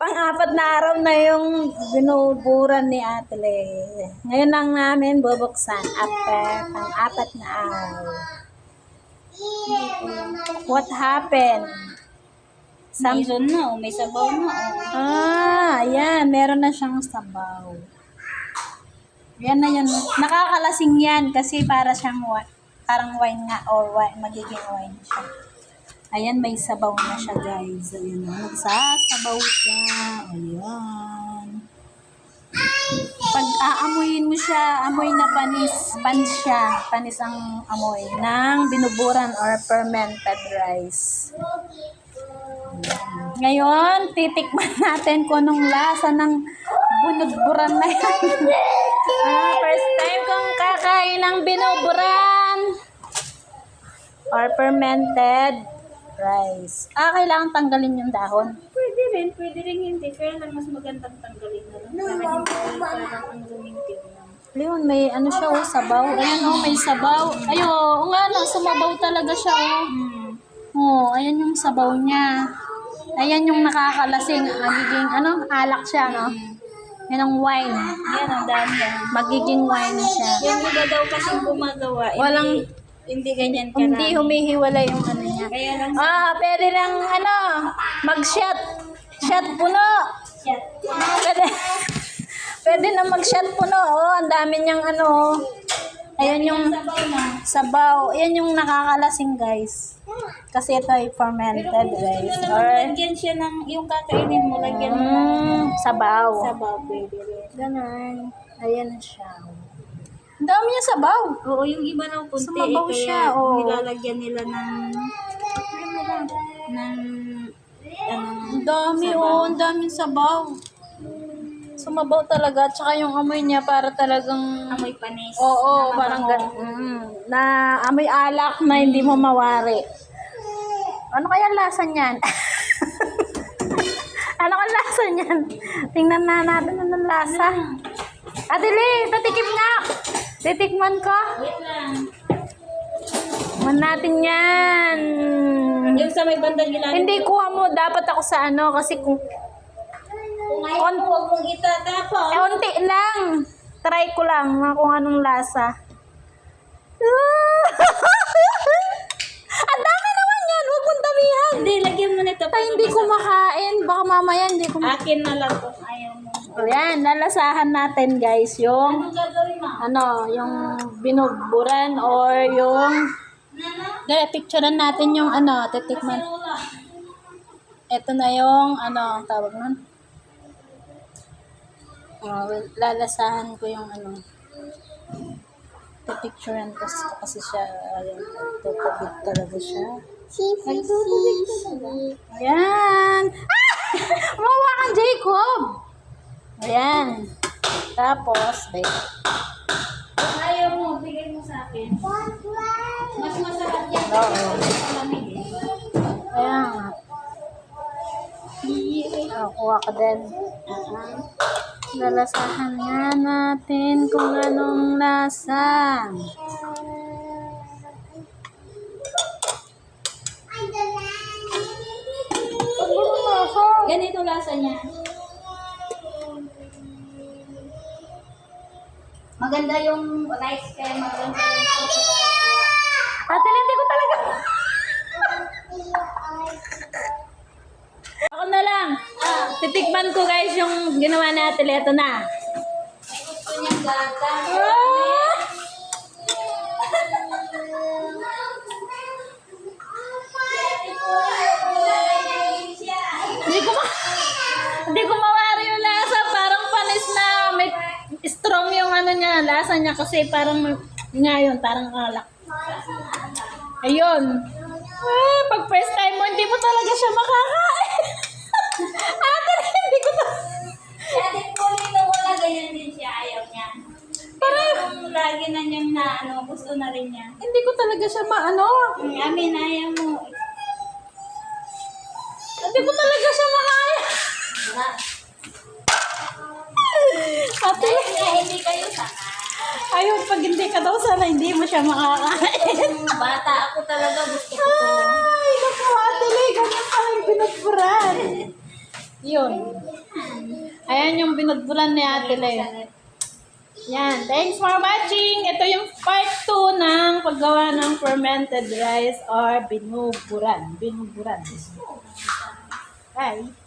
Pang-apat na araw na yung binuburan ni Ate Le. Ngayon lang namin bubuksan after pang-apat na araw. What happened? Mayroon na, oh, may sabaw na. Oh. Ah, ayan. Meron na siyang sabaw. Yan na yan. Nakakalasing yan kasi para siyang parang wine nga or wine, magiging wine siya. Ayan, may sabaw na siya guys. Ayan na. Nagsasabaw siya. Ayan. Pag aamuyin mo siya, amoy na panis. Panis siya. Panis ang amoy ng binuburan or fermented rice. Ngayon, titikman natin kung anong lasa ng bunudburan na yan. ah, first time kong kakain ng binuburan or fermented rice. Ah, kailangan tanggalin yung dahon. Pwede rin, pwede rin hindi. Kaya lang mas magandang tanggalin na lang. Para hindi parang ang lumingkid lang. Leon, may ano siya, oh, sabaw. Ayan, oh, may sabaw. Ayo, oh, nga, no, sumabaw talaga siya, oh. Hmm. Oh, ayan yung sabaw niya. Ayan yung nakakalasing, magiging, ano, alak siya, no? Yan ang wine. Yan, ang dami yan. Magiging wine siya. Yung iba daw kasi gumagawa, Walang- hindi, hindi ganyan karami. Hindi humihiwalay yung ano niya. Ah, pwede lang, ano, mag-shot. Shot puno. Pwede, pwede na mag-shot puno. Oh, ang dami niyang ano. oh. Ayan yung Sabaw. Ayan yung nakakalasing, guys. Kasi ito ay fermented rice. Gusto Or, naman lagyan siya ng, yung kakainin mo, lagyan mo ng mm, sabaw. sabaw, pwede rin. Ganun. Ayan na siya. Ang dami niya sabaw. Oo, yung iba raw kunti, Sumabaw eh, siya, oo. nilalagyan nila ng, ng, ano, Ang dami, oh. Ang daming sabaw. Sumabaw talaga. Tsaka yung amoy niya para talagang... amoy panis. Oo, na parang mabango. gan- mm, na amoy alak na hindi mo mawari. Ano kaya lasa niyan? ano kaya lasa niyan? Tingnan na natin anong lasa. Adili, patikim nga. Titikman ko. Wait lang. Man natin yan. Yung sa may bandang ilalim. Hindi kuha mo. Dapat ako sa ano. Kasi kung Kung ayaw mo, huwag mong itatapon. eh, unti lang. Try ko lang kung anong lasa. Ang dami naman yan. Huwag mong damihan. Hindi, lagyan mo nito. Ay, hindi ko makain. Baka mamaya hindi ko makain. Akin na lang kung ayaw mo. Ayan, lalasahan natin guys yung ano, yung binuburan or yung? Dali, picturean natin yung ano, titikman. Ito na yung ano, ang tawag nun. Oh, lalasahan ko yung ano. Pipicturean ko kasi siya, ayan, tutubig talaga siya. Nagtutubig talaga. Ayan! Ah! Mawa kang Jacob! Ayan. Tapos, wait. Kung ayaw mo, bigay mo sa akin. Mas masarap yan. Oo. Ayan nga. Oh, kuha ka din. Lalasahan nga natin kung anong lasa. Ganito lasa niya. Maganda yung rice kaya maganda yung Ate, hindi ko talaga. Ako na lang. Titikman ko guys yung ginawa natin. Ito na. gusto niyang gata. Ah! Hindi ko ma Hindi ko mawari yung lasa. Parang panis na. May strong yung ano niya. Lasa niya kasi parang ngayon, parang alak. Ayun. Ah, pag first time mo, hindi mo talaga siya makakain. Ate, hindi ko to. Dati po nito wala ganyan din siya. Ayaw niya. Parang lagi na niyang na ano, gusto na rin niya. Hindi ko talaga siya maano. Mm, Amin, ayaw mo. Hindi ko talaga siya makaya. Wala. Ate, Dahil nga hindi kayo sana. Ayun, pag hindi ka daw sana, hindi mo siya makakain. Bata ako talaga gusto ko to. Ay, naku, Ate Lee, ganyan pala yung pinagpuran. Yun. Ayan yung binudbulan ni Ate Le. Yan. Thanks for watching. Ito yung part 2 ng paggawa ng fermented rice or binuburan. Binuburan. Bye.